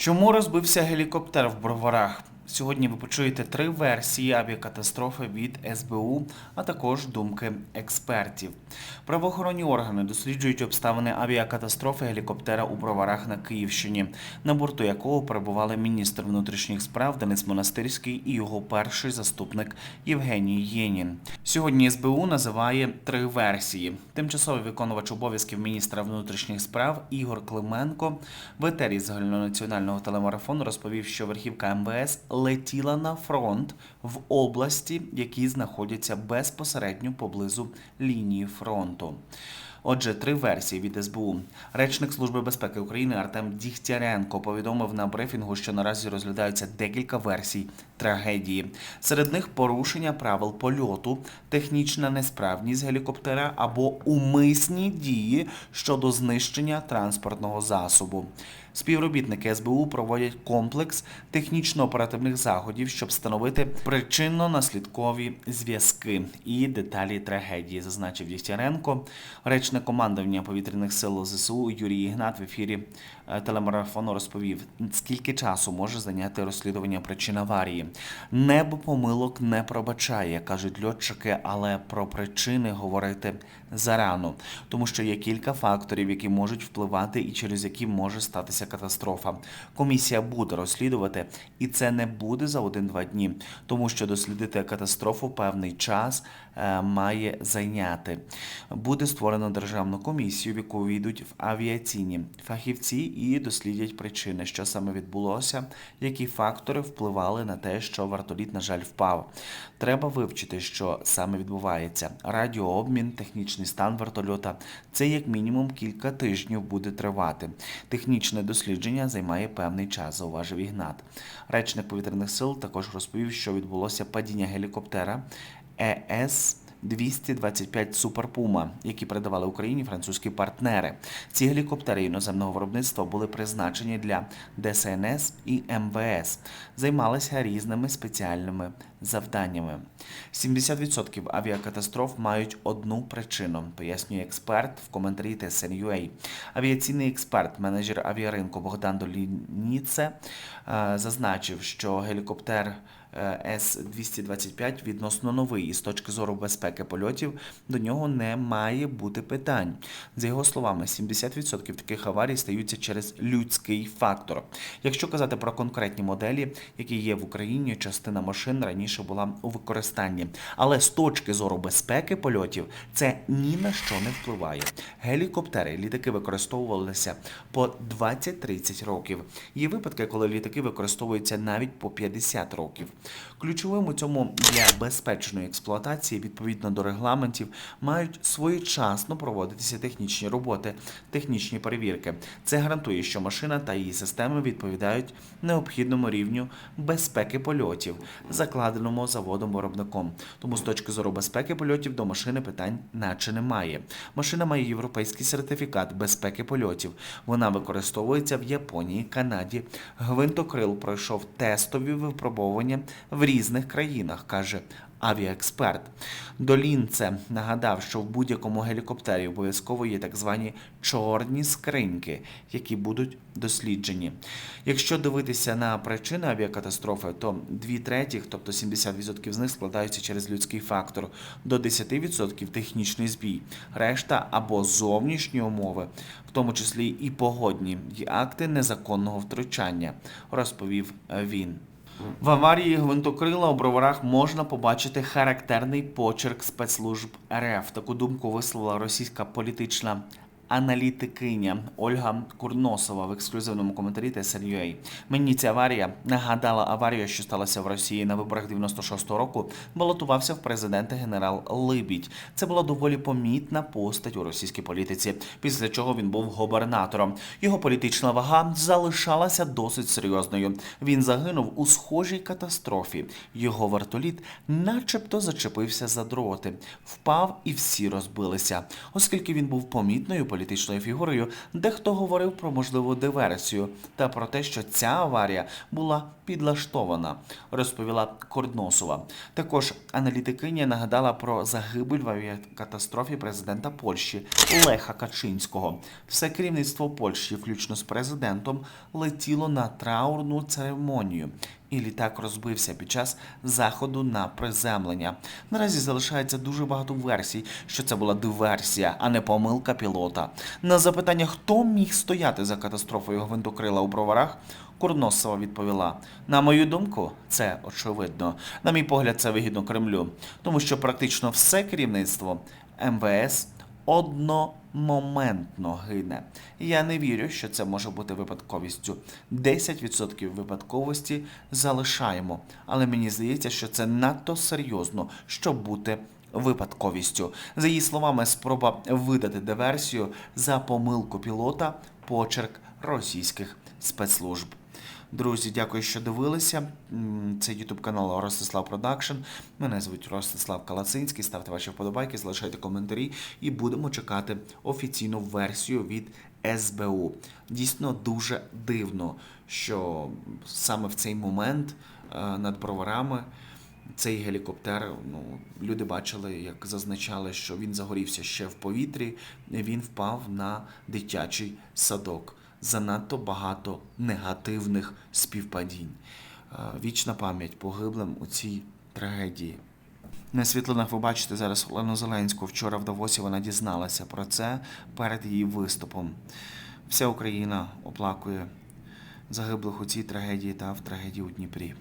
Чому розбився гелікоптер в Броварах? Сьогодні ви почуєте три версії авіакатастрофи від СБУ, а також думки експертів. Правоохоронні органи досліджують обставини авіакатастрофи гелікоптера у Броварах на Київщині, на борту якого перебували міністр внутрішніх справ Денис Монастирський і його перший заступник Євгеній Єнін. Сьогодні СБУ називає три версії. Тимчасовий виконувач обов'язків міністра внутрішніх справ Ігор Клименко в етері загальнонаціонального телемарафону розповів, що верхівка МВС летіла на фронт в області, які знаходяться безпосередньо поблизу лінії фронту. Отже, три версії від СБУ. Речник Служби безпеки України Артем Дігтяренко повідомив на брифінгу, що наразі розглядаються декілька версій трагедії. Серед них порушення правил польоту, технічна несправність гелікоптера або умисні дії щодо знищення транспортного засобу. Співробітники СБУ проводять комплекс технічно-оперативних заходів, щоб встановити причинно-наслідкові зв'язки і деталі трагедії, зазначив Дігтяренко. Речник командування повітряних сил ЗСУ Юрій Ігнат в ефірі телемарафону розповів, скільки часу може зайняти розслідування причин аварії. Небо помилок не пробачає, кажуть льотчики, але про причини говорити зарано, тому що є кілька факторів, які можуть впливати і через які може статися катастрофа. Комісія буде розслідувати, і це не буде за один-два дні, тому що дослідити катастрофу певний час е, має зайняти. Буде створено державну комісію, в яку війдуть в авіаційні фахівці і дослідять причини, що саме відбулося, які фактори впливали на те, що вертоліт, на жаль, впав. Треба вивчити, що саме відбувається. Радіообмін, технічний стан вертольота це як мінімум кілька тижнів буде тривати. Технічне дослідження займає певний час, зауважив Ігнат. Речник повітряних сил також розповів, що відбулося падіння гелікоптера ЕС. 225 Супер Пума, які передавали Україні французькі партнери. Ці гелікоптери іноземного виробництва були призначені для ДСНС і МВС, займалися різними спеціальними завданнями. 70% авіакатастроф мають одну причину, пояснює експерт в коментарі TSN.ua. Авіаційний експерт, менеджер авіаринку Богдан Долініце е, зазначив, що гелікоптер С-225 відносно новий і з точки зору безпеки польотів до нього не має бути питань. За його словами, 70% таких аварій стаються через людський фактор. Якщо казати про конкретні моделі, які є в Україні, частина машин раніше була у використанні. Але з точки зору безпеки польотів це ні на що не впливає. Гелікоптери, літаки використовувалися по 20-30 років. Є випадки, коли літаки використовуються навіть по 50 років. Ключовим у цьому для безпечної експлуатації, відповідно до регламентів, мають своєчасно проводитися технічні роботи, технічні перевірки. Це гарантує, що машина та її системи відповідають необхідному рівню безпеки польотів, закладеному заводом-виробником. Тому з точки зору безпеки польотів до машини питань наче немає. Машина має європейський сертифікат безпеки польотів. Вона використовується в Японії, Канаді. Гвинтокрил пройшов тестові випробовування в різних країнах, каже авіаексперт. Долінце нагадав, що в будь-якому гелікоптері обов'язково є так звані чорні скриньки, які будуть досліджені. Якщо дивитися на причини авіакатастрофи, то дві третіх, тобто 70% з них складаються через людський фактор, до 10% технічний збій, решта або зовнішні умови, в тому числі і погодні, і акти незаконного втручання, розповів він. В аварії гвинтокрила у броварах можна побачити характерний почерк спецслужб РФ. Таку думку висловила російська політична аналітикиня Ольга Курносова в ексклюзивному коментарі TSN.ua. Мені ця аварія нагадала аварію, що сталася в Росії на виборах 96-го року. Балотувався в президенти генерал Либідь. Це була доволі помітна постать у російській політиці. Після чого він був губернатором. Його політична вага залишалася досить серйозною. Він загинув у схожій катастрофі. Його вертоліт, начебто, зачепився за дроти, впав і всі розбилися, оскільки він був помітною політичною політичною фігурою, дехто говорив про можливу диверсію та про те, що ця аварія була підлаштована, розповіла Кордносова. Також аналітикиня нагадала про загибель в авіакатастрофі президента Польщі Леха Качинського. Все керівництво Польщі, включно з президентом, летіло на траурну церемонію. І літак розбився під час заходу на приземлення. Наразі залишається дуже багато версій, що це була диверсія, а не помилка пілота. На запитання, хто міг стояти за катастрофою гвинтокрила у броварах, Курносова відповіла: на мою думку, це очевидно. На мій погляд, це вигідно Кремлю, тому що практично все керівництво МВС одномоментно гине. Я не вірю, що це може бути випадковістю. 10% випадковості залишаємо, але мені здається, що це надто серйозно, щоб бути випадковістю. За її словами, спроба видати диверсію за помилку пілота почерк російських спецслужб. Друзі, дякую, що дивилися. Це Ютуб канал Ростислав Продакшн. Мене звуть Ростислав Калацинський. Ставте ваші вподобайки, залишайте коментарі і будемо чекати офіційну версію від СБУ. Дійсно дуже дивно, що саме в цей момент е, над броварами цей гелікоптер, ну, люди бачили, як зазначали, що він загорівся ще в повітрі, він впав на дитячий садок. Занадто багато негативних співпадінь. Е, Вічна пам'ять погиблим у цій трагедії. На світлинах ви бачите зараз Олену Зеленську. Вчора в Давосі вона дізналася про це перед її виступом. Вся Україна оплакує загиблих у цій трагедії та в трагедії у Дніпрі.